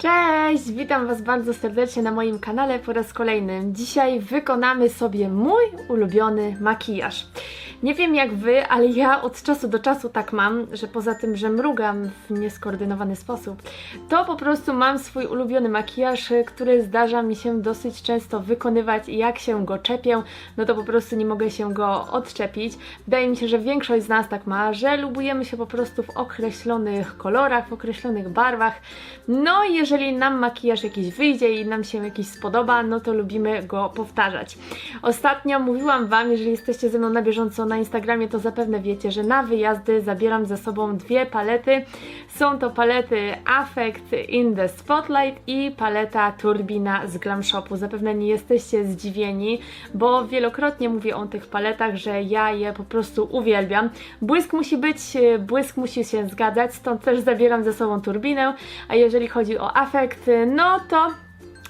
Cześć! Witam Was bardzo serdecznie na moim kanale po raz kolejny. Dzisiaj wykonamy sobie mój ulubiony makijaż. Nie wiem jak Wy, ale ja od czasu do czasu tak mam, że poza tym, że mrugam w nieskoordynowany sposób, to po prostu mam swój ulubiony makijaż, który zdarza mi się dosyć często wykonywać i jak się go czepię, no to po prostu nie mogę się go odczepić. Wydaje mi się, że większość z nas tak ma, że lubujemy się po prostu w określonych kolorach, w określonych barwach. No i jeżeli nam makijaż jakiś wyjdzie i nam się jakiś spodoba, no to lubimy go powtarzać. Ostatnio mówiłam Wam, jeżeli jesteście ze mną na bieżąco na Instagramie, to zapewne wiecie, że na wyjazdy zabieram ze sobą dwie palety. Są to palety Affect in the Spotlight i paleta Turbina z Glam Shopu. Zapewne nie jesteście zdziwieni, bo wielokrotnie mówię o tych paletach, że ja je po prostu uwielbiam. Błysk musi być, błysk musi się zgadzać, stąd też zabieram ze sobą turbinę, a jeżeli chodzi o Affect, no to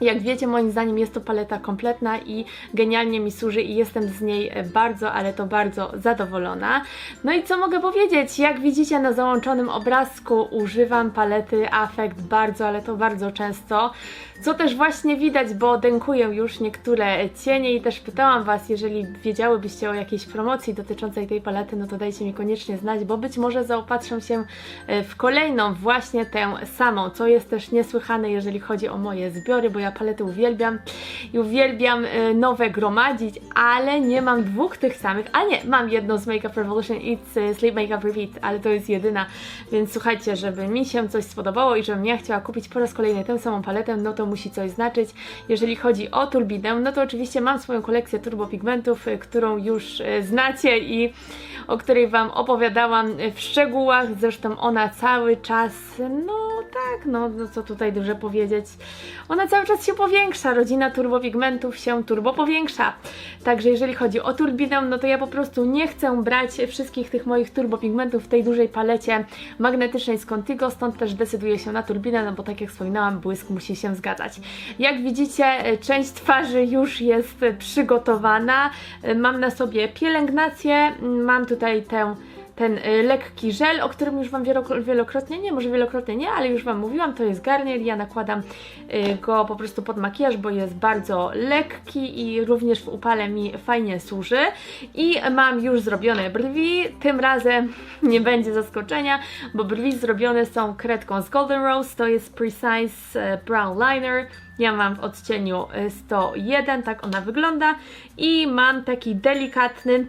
jak wiecie, moim zdaniem jest to paleta kompletna i genialnie mi służy i jestem z niej bardzo, ale to bardzo zadowolona. No i co mogę powiedzieć? Jak widzicie na załączonym obrazku używam palety Affect bardzo, ale to bardzo często. Co też właśnie widać, bo dękuję już niektóre cienie i też pytałam Was, jeżeli wiedziałybyście o jakiejś promocji dotyczącej tej palety, no to dajcie mi koniecznie znać, bo być może zaopatrzę się e, w kolejną właśnie tę samą, co jest też niesłychane, jeżeli chodzi o moje zbiory, bo ja palety uwielbiam i uwielbiam e, nowe gromadzić, ale nie mam dwóch tych samych, a nie, mam jedną z Makeup Revolution i z Sleep Makeup Repeat, ale to jest jedyna, więc słuchajcie, żeby mi się coś spodobało i żebym ja chciała kupić po raz kolejny tę samą paletę, no to musi coś znaczyć. Jeżeli chodzi o turbinę, no to oczywiście mam swoją kolekcję turbopigmentów, y, którą już znacie i o której Wam opowiadałam w szczegółach, zresztą ona cały czas, no tak, no, no co tutaj dużo powiedzieć, ona cały czas się powiększa, rodzina turbopigmentów się turbo powiększa, także jeżeli chodzi o turbinę, no to ja po prostu nie chcę brać wszystkich tych moich turbopigmentów w tej dużej palecie magnetycznej z Contigo, stąd też decyduję się na turbinę, no bo tak jak wspominałam, błysk musi się zgadzać. Jak widzicie, e, część twarzy już jest przygotowana, E, mam na sobie pielęgnację, mam tutaj tę ten y, lekki żel, o którym już Wam wielokro- wielokrotnie, nie, może wielokrotnie nie, ale już Wam mówiłam, to jest Garnier, ja nakładam y, go po prostu pod makijaż, bo jest bardzo lekki i również w upale mi fajnie służy. I mam już zrobione brwi, tym razem nie będzie zaskoczenia, bo brwi zrobione są kredką z Golden Rose, to jest Precise y, Brown Liner, ja mam w odcieniu y, 101, tak ona wygląda. I mam taki delikatny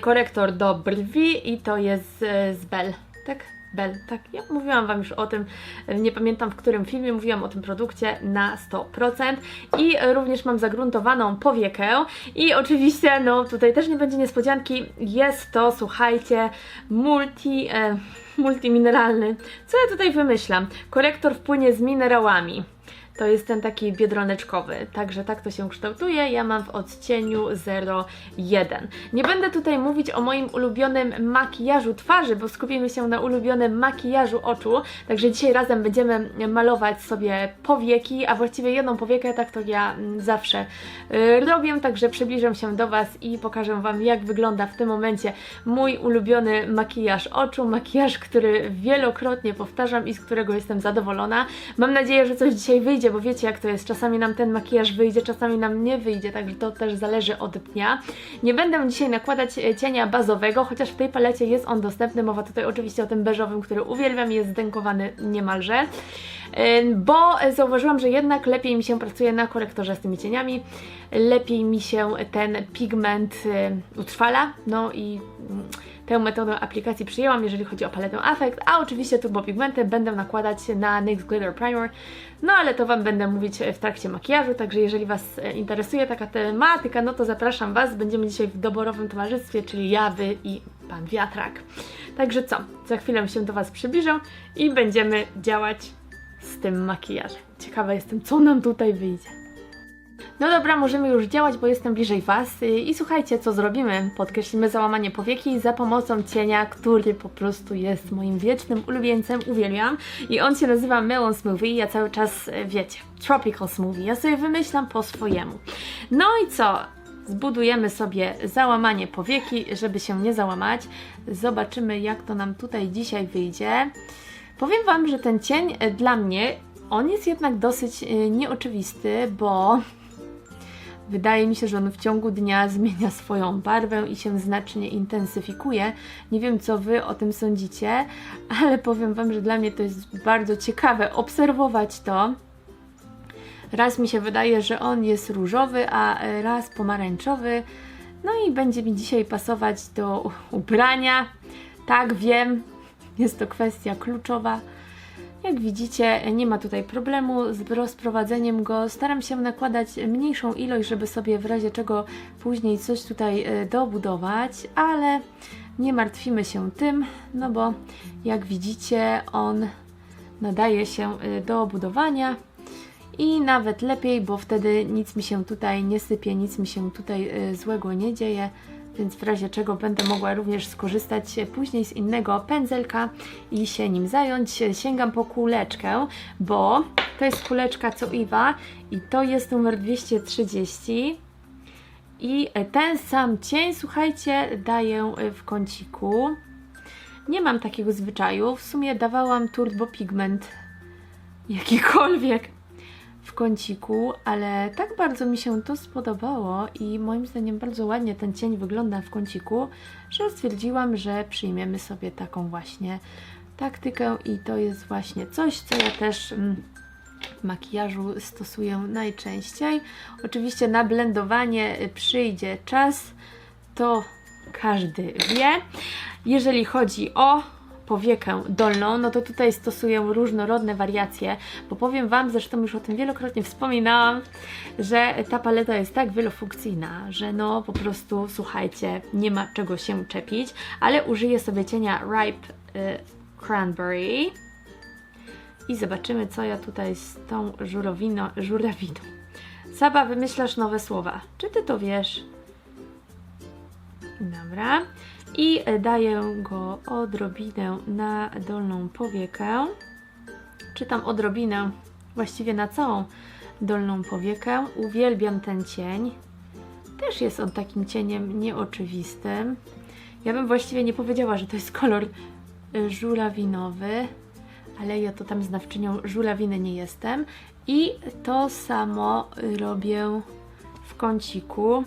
korektor do brwi i to jest e, z Bell, tak? Bell, tak. Ja mówiłam Wam już o tym, e, nie pamiętam w którym filmie, mówiłam o tym produkcie na 100% i również mam zagruntowaną powiekę i oczywiście, no tutaj też nie będzie niespodzianki, jest to, słuchajcie, multi, e, multimineralny. Co ja tutaj wymyślam? Korektor wpłynie z minerałami. To jest ten taki biedroneczkowy, także tak to się kształtuje. Ja mam w odcieniu 01. Nie będę tutaj mówić o moim ulubionym makijażu twarzy, bo skupimy się na ulubionym makijażu oczu. Także dzisiaj razem będziemy malować sobie powieki, a właściwie jedną powiekę, tak to ja mm, zawsze y, robię. Także przybliżę się do Was i pokażę Wam, jak wygląda w tym momencie mój ulubiony makijaż oczu. Makijaż, który wielokrotnie powtarzam i z którego jestem zadowolona. Mam nadzieję, że coś dzisiaj wyjdzie, bo wiecie jak to jest. Czasami nam ten makijaż wyjdzie, czasami nam nie wyjdzie, także to też zależy od dnia. Nie będę dzisiaj nakładać e, cienia bazowego, chociaż w tej palecie jest on dostępny. Mowa tutaj oczywiście o tym beżowym, który uwielbiam, jest zdękowany niemalże. E, Bo zauważyłam, że jednak lepiej mi się pracuje na korektorze z tymi cieniami, lepiej mi się ten pigment e, utrwala, no i mm, tę metodę aplikacji przyjęłam, jeżeli chodzi o paletę Affect, a oczywiście turbopigmenty będę nakładać na NYX Glitter Primer, no ale to Wam będę mówić w trakcie makijażu, także jeżeli Was e, interesuje taka tematyka, no to zapraszam Was, będziemy dzisiaj w doborowym towarzystwie, czyli ja, Wy i Pan Wiatrak. Także co, za chwilę się do Was przybliżę i będziemy działać z tym makijażem. Ciekawa jestem, co nam tutaj wyjdzie. No dobra, możemy już działać, bo jestem bliżej Was. I słuchajcie, co zrobimy? Podkreślimy załamanie powieki za pomocą cienia, który po prostu jest moim wiecznym ulubieńcem, uwielbiam. I on się nazywa Melon Smoothie. Ja cały czas, y, wiecie, Tropical Smoothie. Ja sobie wymyślam po swojemu. No i co? Zbudujemy sobie załamanie powieki, żeby się nie załamać. Zobaczymy, jak to nam tutaj dzisiaj wyjdzie. Powiem Wam, że ten cień e, dla mnie on jest jednak dosyć y, nieoczywisty, bo wydaje mi się, że on w ciągu dnia zmienia swoją barwę i się znacznie intensyfikuje. Nie wiem, co Wy o tym sądzicie, ale powiem Wam, że dla mnie to jest bardzo ciekawe obserwować to. Raz mi się wydaje, że on jest różowy, a raz pomarańczowy. No i będzie mi dzisiaj pasować do ubrania. Tak, wiem, jest to kwestia kluczowa. Jak widzicie, nie ma tutaj problemu z rozprowadzeniem go. Staram się nakładać mniejszą ilość, żeby sobie w razie czego później coś tutaj e, dobudować, ale nie martwimy się tym, no bo jak widzicie, on nadaje się e, do budowania i nawet lepiej, bo wtedy nic mi się tutaj nie sypie, nic mi się tutaj e, złego nie dzieje więc w razie czego będę mogła również skorzystać później z innego pędzelka i się nim zająć. Sięgam po kuleczkę, bo to jest kuleczka co Iwa i to jest numer 230 i ten sam cień, słuchajcie, daję w kąciku. Nie mam takiego zwyczaju, w sumie dawałam turbo pigment jakikolwiek w kąciku, ale tak bardzo mi się to spodobało i moim zdaniem bardzo ładnie ten cień wygląda w kąciku, że stwierdziłam, że przyjmiemy sobie taką właśnie taktykę i to jest właśnie coś, co ja też mm, w makijażu stosuję najczęściej. Oczywiście na blendowanie przyjdzie czas, to każdy wie. Jeżeli chodzi o powiekę dolną, no to tutaj stosuję różnorodne wariacje, bo powiem Wam, zresztą już o tym wielokrotnie wspominałam, że ta paleta jest tak wielofunkcyjna, że no po prostu, słuchajcie, nie ma czego się czepić, ale użyję sobie cienia Ripe y, Cranberry i zobaczymy, co ja tutaj z tą żurowiną, żurawiną. Saba, wymyślasz nowe słowa. Czy Ty to wiesz? Dobra i daję go odrobinę na dolną powiekę. Czytam odrobinę, właściwie na całą dolną powiekę. Uwielbiam ten cień. Też jest on takim cieniem nieoczywistym. Ja bym właściwie nie powiedziała, że to jest kolor y, żurawinowy, ale ja to tam znawczynią żurawiny nie jestem. I to samo robię w kąciku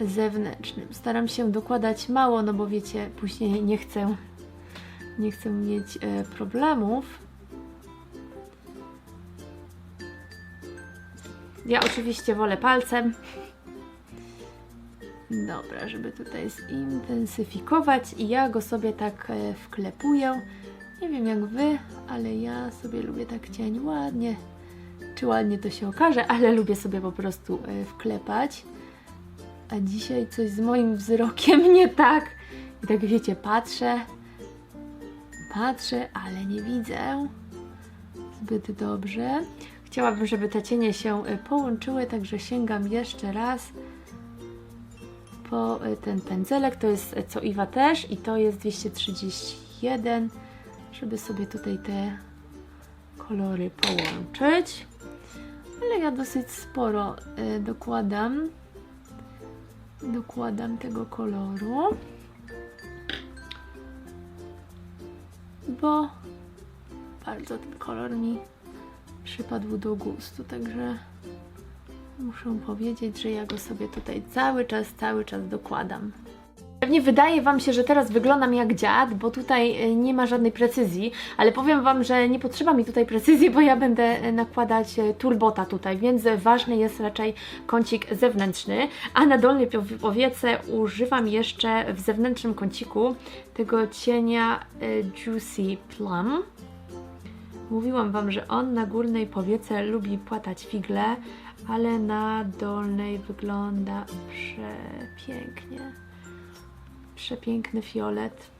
zewnętrznym. Staram się dokładać mało, no bo wiecie, później nie chcę, nie chcę mieć e, problemów. Ja oczywiście wolę palcem. Dobra, żeby tutaj zintensyfikować i ja go sobie tak e, wklepuję. Nie wiem jak Wy, ale ja sobie lubię tak cień ładnie, czy ładnie to się okaże, ale lubię sobie po prostu e, wklepać a dzisiaj coś z moim wzrokiem nie tak. I tak wiecie, patrzę, patrzę, ale nie widzę zbyt dobrze. Chciałabym, żeby te cienie się y, połączyły, także sięgam jeszcze raz po y, ten pędzelek. To jest y, co Iwa też i to jest 231, żeby sobie tutaj te kolory połączyć. Ale ja dosyć sporo dokładam dokładam tego koloru, bo bardzo ten kolor mi przypadł do gustu, także muszę powiedzieć, że ja go sobie tutaj cały czas, cały czas dokładam. Pewnie wydaje Wam się, że teraz wyglądam jak dziad, bo tutaj e, nie ma żadnej precyzji, ale powiem Wam, że nie potrzeba mi tutaj precyzji, bo ja będę e, nakładać e, turbota tutaj, więc ważny jest raczej kącik zewnętrzny, a na dolnej powiece używam jeszcze w zewnętrznym kąciku tego cienia Juicy Plum. Mówiłam Wam, że on na górnej powiece lubi płatać figle, ale na dolnej wygląda przepięknie przepiękny fiolet.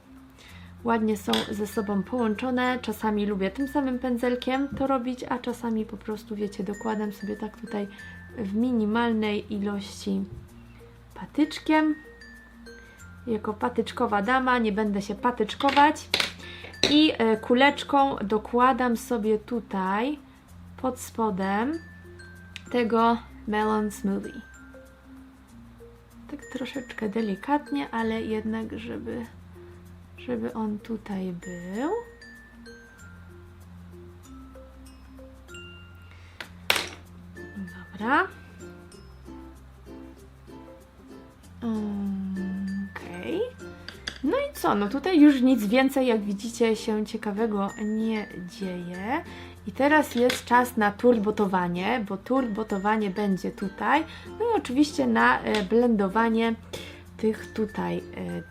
Ładnie są ze sobą połączone. Czasami lubię tym samym pędzelkiem to robić, a czasami po prostu, wiecie, dokładam sobie tak tutaj w minimalnej ilości patyczkiem. Jako patyczkowa dama nie będę się patyczkować. I e, kuleczką dokładam sobie tutaj pod spodem tego melon smoothie tak troszeczkę delikatnie, ale jednak, żeby, żeby on tutaj był. Dobra. Okej. Okay. No i co? No tutaj już nic więcej, jak widzicie, się ciekawego nie dzieje. I teraz jest czas na turbotowanie, bo turbotowanie będzie tutaj. No i oczywiście na e, blendowanie tych tutaj e,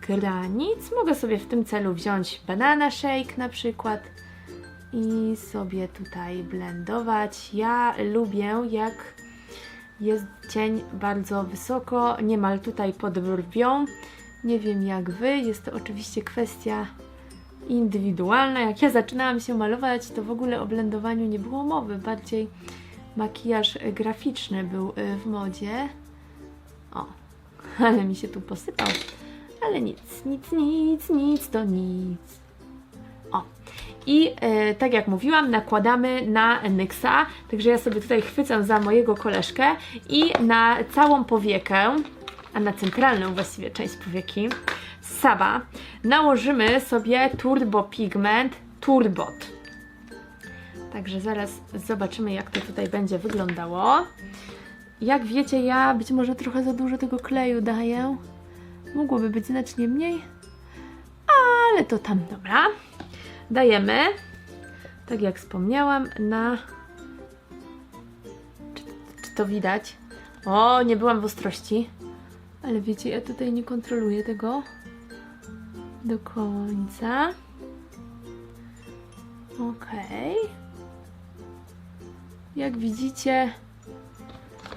granic. Mogę sobie w tym celu wziąć banana shake na przykład i sobie tutaj blendować. Ja lubię jak jest cień bardzo wysoko, niemal tutaj pod brwią. Nie wiem jak Wy, jest to oczywiście kwestia indywidualna. Jak ja zaczynałam się malować, to w ogóle o blendowaniu nie było mowy, bardziej makijaż graficzny był y, w modzie. O, ale mi się tu posypał. Ale nic, nic, nic, nic to nic. O, i e, tak jak mówiłam, nakładamy na Nyxa, także ja sobie tutaj chwycę za mojego koleżkę i na całą powiekę, a na centralną właściwie część powieki, Saba, nałożymy sobie Turbo Pigment Turbot. Także zaraz zobaczymy, jak to tutaj będzie wyglądało. Jak wiecie, ja być może trochę za dużo tego kleju daję. Mogłoby być znacznie mniej, ale to tam dobra dajemy, tak jak wspomniałam, na. Czy, czy to widać? O, nie byłam w ostrości, ale wiecie, ja tutaj nie kontroluję tego do końca. Ok. Jak widzicie,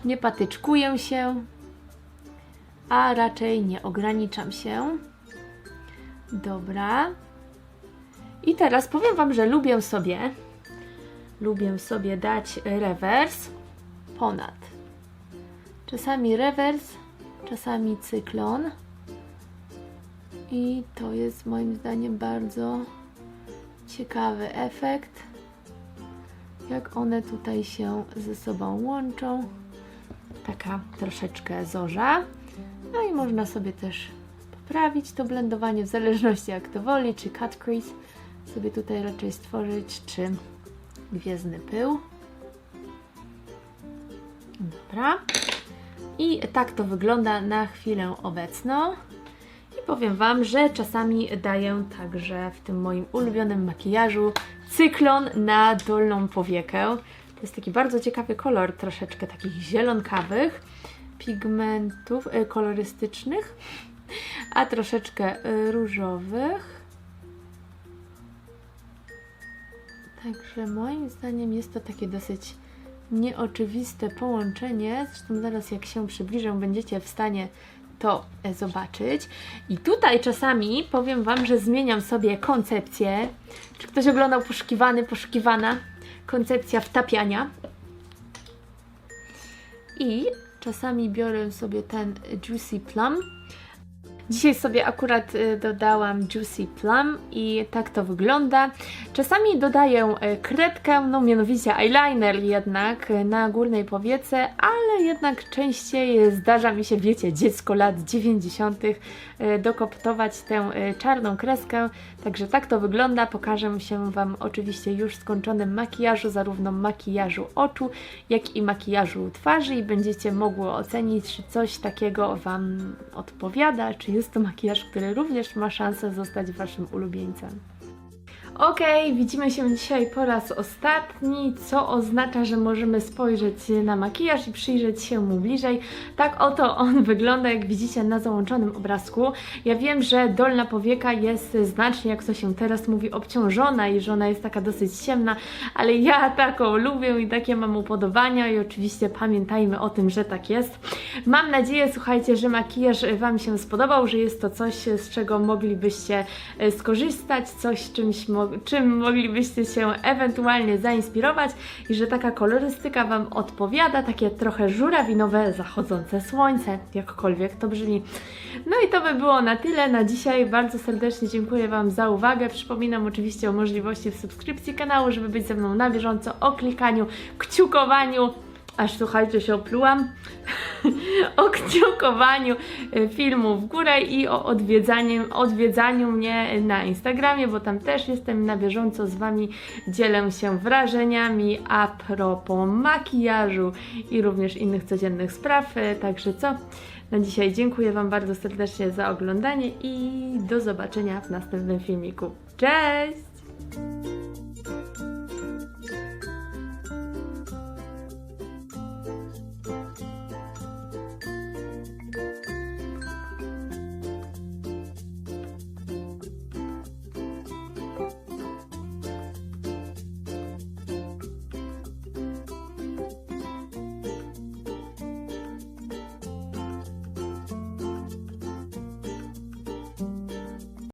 nie patyczkuję się, a raczej nie ograniczam się. Dobra. I teraz powiem Wam, że lubię sobie, lubię sobie dać rewers ponad. Czasami rewers, czasami cyklon. I to jest moim zdaniem bardzo ciekawy efekt. Jak one tutaj się ze sobą łączą. Taka troszeczkę zorza. No i można sobie też poprawić to blendowanie w zależności jak to woli, czy cut crease sobie tutaj raczej stworzyć, czy gwiezdny pył. Dobra. I tak to wygląda na chwilę obecną. Powiem Wam, że czasami daję także w tym moim ulubionym makijażu cyklon na dolną powiekę. To jest taki bardzo ciekawy kolor, troszeczkę takich zielonkawych pigmentów y, kolorystycznych, a troszeczkę y, różowych. Także moim zdaniem jest to takie dosyć nieoczywiste połączenie. Zresztą zaraz jak się przybliżę, będziecie w stanie to e, zobaczyć. I tutaj czasami powiem Wam, że zmieniam sobie koncepcję. Czy ktoś oglądał poszukiwany, poszukiwana? Koncepcja wtapiania. I czasami biorę sobie ten Juicy Plum Dzisiaj sobie akurat y, dodałam Juicy Plum i tak to wygląda. Czasami dodaję y, kredkę, no mianowicie eyeliner jednak y, na górnej powiece, ale jednak częściej zdarza mi się, wiecie, dziecko lat 90. dokoptować tę czarną kreskę. Także tak to wygląda. Pokażę się Wam oczywiście już skończonym makijażu, zarówno makijażu oczu, jak i makijażu twarzy i będziecie mogły ocenić, czy coś takiego Wam odpowiada, czy jest to makijaż, który również ma szansę zostać Waszym ulubieńcem. Ok, widzimy się dzisiaj po raz ostatni, co oznacza, że możemy spojrzeć na makijaż i przyjrzeć się mu bliżej. Tak oto on wygląda, jak widzicie na załączonym obrazku. Ja wiem, że dolna powieka jest znacznie, jak to się teraz mówi, obciążona i że ona jest taka dosyć ciemna, ale ja taką lubię i takie mam upodobania i oczywiście pamiętajmy o tym, że tak jest. Mam nadzieję, słuchajcie, że makijaż Wam się spodobał, że jest to coś, z czego moglibyście e, skorzystać, coś czymś mo czym moglibyście się ewentualnie zainspirować i że taka kolorystyka Wam odpowiada, takie trochę żurawinowe zachodzące słońce, jakkolwiek to brzmi. No i to by było na tyle na dzisiaj. Bardzo serdecznie dziękuję Wam za uwagę. Przypominam oczywiście o możliwości subskrypcji kanału, żeby być ze mną na bieżąco, o klikaniu, kciukowaniu aż słuchajcie, się oplułam, o kciukowaniu y, filmu w górę i o odwiedzaniu, odwiedzaniu mnie na Instagramie, bo tam też jestem na bieżąco z Wami, dzielę się wrażeniami a propos makijażu i również innych codziennych spraw, y, także co? Na dzisiaj dziękuję Wam bardzo serdecznie za oglądanie i do zobaczenia w następnym filmiku. Cześć!